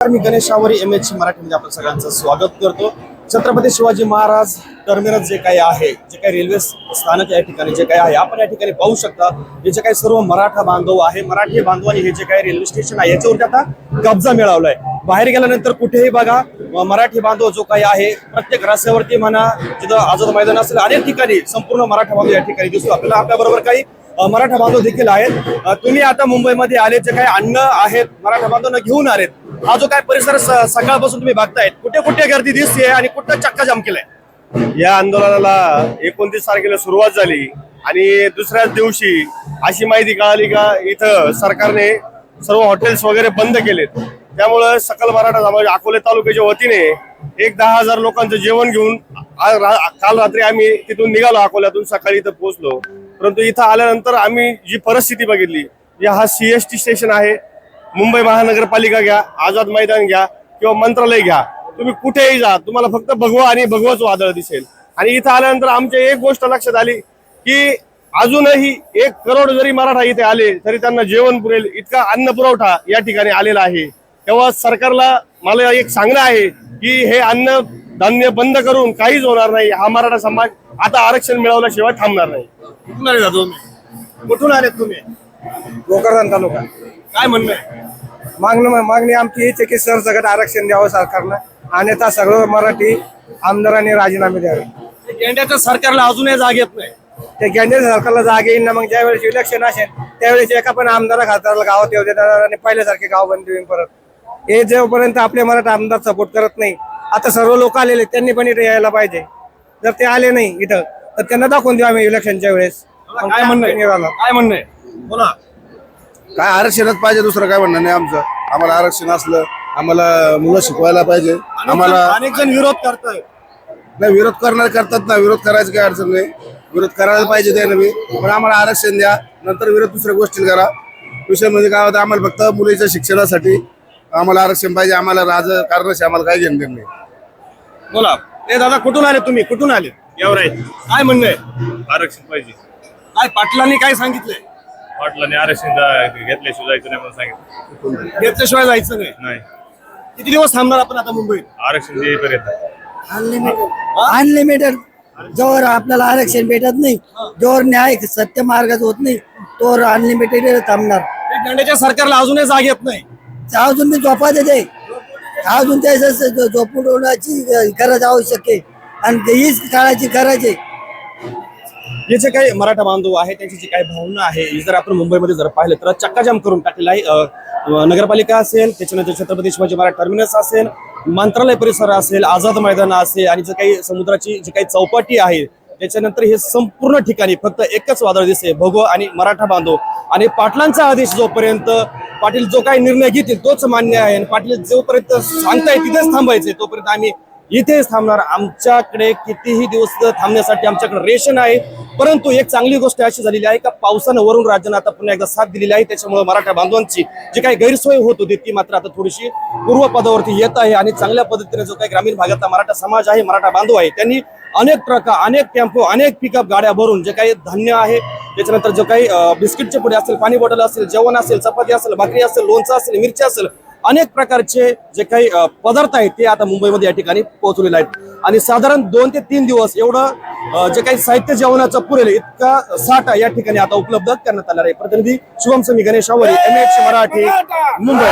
मी Ganesh M H मराठीमध्ये आपण सगळ्यांचं स्वागत करतो. छत्रपती शिवाजी महाराज टर्मिनस जे काही आहे जे काही रेल्वे स्थानक या ठिकाणी जे काही आहे आपण या ठिकाणी पाहू शकता हे जे काही सर्व मराठा बांधव आहे मराठी बांधवांनी हे जे काही रेल्वे स्टेशन आहे याच्यावरती आता कब्जा मिळवलाय. बाहेर गेल्यानंतर कुठेही बघा मराठी बांधव जो काही आहे प्रत्येक रस्त्यावरती म्हणा जिथं आझाद मैदान असेल अनेक ठिकाणी संपूर्ण मराठा बांधव या ठिकाणी दिसतो. आपल्याला आपल्याबरोबर काही मराठा बांधव देखील आहेत. तुम्ही आता मुंबईमध्ये आले जे काही अन्न आहेत मराठा बांधवांना घेऊन आलेत. हा जो काय परिसर स- सकाळपासून तुम्ही बघतायत कुठे कुठे गर्दी दिसते आणि कुठं चक्का जाम केलाय? या आंदोलनाला एकोणतीस तारखेला सुरुवात झाली आणि दुसऱ्याच दिवशी अशी माहिती कळाली का इथं सरकारने सर्व हॉटेल्स वगैरे बंद केलेत. त्यामुळं सकल मराठा समाज अकोले तालुक्याच्या वतीने एक दहा हजार लोकांचं जेवण घेऊन आज रा- काल रात्री आम्ही तिथून निघालो अकोल्यातून सकाळी इथं पोहोचलो. परंतु इथं आल्यानंतर आम्ही जी परिस्थिती बघितली जे हा टी स्टेशन आहे मुंबई महानगरपालिका घ्या आझाद मैदान घ्या किंवा मंत्रालय घ्या. तुम्ही कुठेही जा तुम्हाला फक्त भगवा आणि भगवाच वादळ दिसेल. आणि इथं आल्यानंतर आमच्या एक गोष्ट लक्षात आली की अजूनही एक करोड जरी मराठा इथे आले तरी त्यांना जेवण पुरेल इतका अन्न पुरवठा या ठिकाणी आलेला आहे. तेव्हा सरकारला मला एक सांगणं आहे की हे अन्न धान्य बंद करून काहीच होणार नाही. हा मराठा समाज आता आरक्षण मिळवल्याशिवाय थांबणार नाही. कुठून आले दादा तुम्ही? कुठून आलेत तुम्ही? गोकर्धन तालुका. काय म्हणणं आहे? मागणं मागणी आमची हीच आहे की सरसकट आरक्षण द्यावं सरकारनं अन्यथा सगळं मराठी आमदारांनी राजीनामे द्यावे. ते गेंड्याच्या सरकारला अजूनही जाग येत नाही. ते केंद्र सरकारला जाग येईल ना मग ज्यावेळेस इलेक्शन असेल त्यावेळेस एका पण आमदारा खासदाराला गावात येऊ देणार आणि पहिल्यासारखे गाव बंद होईल परत. हे जोपर्यंत आपले मराठा आमदार सपोर्ट करत नाही आता सर्व लोक आलेले त्यांनी पण इथे यायला पाहिजे. जर ते आले नाही इथं तर त्यांना दाखवून देऊ आम्ही इलेक्शनच्या वेळेस. मग काय म्हणणं आहे. काय म्हणणं आहे? बोला. काय आरक्षणच पाहिजे दुसरं काय म्हणणं नाही आमचं. आम्हाला आरक्षण असलं आम्हाला मुलं शिकवायला पाहिजे. आम्हाला अनेक जण विरोध करताय. नाही विरोध करणार करतात ना विरोध करायचं काय अडचण नाही. विरोध करायला पाहिजे ते नव्हे पण आम्हाला आरक्षण द्या नंतर विरोध दुसऱ्या गोष्टी करा. विषय म्हणजे काय होतं आम्हाला फक्त मुलीच्या शिक्षणासाठी आम्हाला आरक्षण पाहिजे आम्हाला राजकारणाशी आम्हाला काही घेणं देणं नाही. बोला. ए दादा कुठून आले तुम्ही? कुठून आले? एवढं आहे. काय म्हणणं आहे? आरक्षण पाहिजे. काय पाटलांनी काय सांगितलंय? पाटलाने आरक्षण घेतल्याशिवाय जायचं नाही म्हणून सांगितलं. घेतल्याशिवाय जायचं नाही. नाही. किती दिवस थांबणार आपण आता मुंबईत? आरक्षण देईपर्यंत. अनलिमिटेड अनलिमिटेड जोवर आपल्याला आरक्षण भेटत नाही. जोवर न्याय सत्य मार्गात होत नाही. तोवर अनलिमिटेड थांबणार. गेंड्याच्या सरकारला अजूनही जाग येत नाही. अजून मी झोपा देते अजून त्या झोपडवण्याची गरज आवश्यक आहे. आणि हीच काळाची गरज आहे. हे जे काही मराठा बांधव आहे त्यांची जी काही भावना आहे ही जर आपण मुंबईमध्ये जर पाहिलं तर चक्काजाम करून टाकलेला आहे. नगरपालिका असेल त्याच्यानंतर छत्रपती शिवाजी महाराज टर्मिनस असेल मंत्रालय परिसर असेल आझाद मैदान असेल आणि जे काही समुद्राची जी काही चौपाटी आहे त्याच्यानंतर हे संपूर्ण ठिकाणी फक्त एकच वादळ दिसते भगव आणि मराठा बांधव. आणि पाटलांचा आदेश जोपर्यंत पाटील जो काही निर्णय घेतील तोच मान्य आहे. आणि पाटील जोपर्यंत सांगताय तिथेच थांबायचे तोपर्यंत आम्ही इथेच थांबणार. आमच्याकडे कितीही दिवस थांबण्यासाठी आमच्याकडे रेशन आहे परंतु एक चांगली गोष्ट अशी झालेली आहे का पावसानं वरून राज्यानं आता पुन्हा एकदा साथ दिलेली आहे. त्याच्यामुळे मराठा बांधवांची जी काही गैरसोय होत होती ती मात्र आता थोडीशी पूर्व पदावरती येत आहे आणि चांगल्या पद्धतीने जो काही ग्रामीण भागातला मराठा समाज आहे मराठा बांधव आहे त्यांनी अनेक प्रकार अनेक टेम्पो अनेक पिकअप गाड्या भरून जे काही धान्य आहे त्याच्यानंतर जो काही बिस्किटचे पुढे असेल पाणी बॉटल असेल जेवण असेल चपाती असेल भाकरी असेल लोणचं असेल मिरची असेल अनेक प्रकारचे जे काही पदार्थ आहेत ते आता मुंबईमध्ये या ठिकाणी पोहोचलेले आहेत. आणि साधारण दोन ते तीन दिवस एवढं जे काही साहित्य जेवणाचं पुरेल इतका साठा या ठिकाणी आता उपलब्ध करण्यात आला आहे. प्रतिनिधी शुभम समी गणेश आवरी एम एच मराठी मुंबई.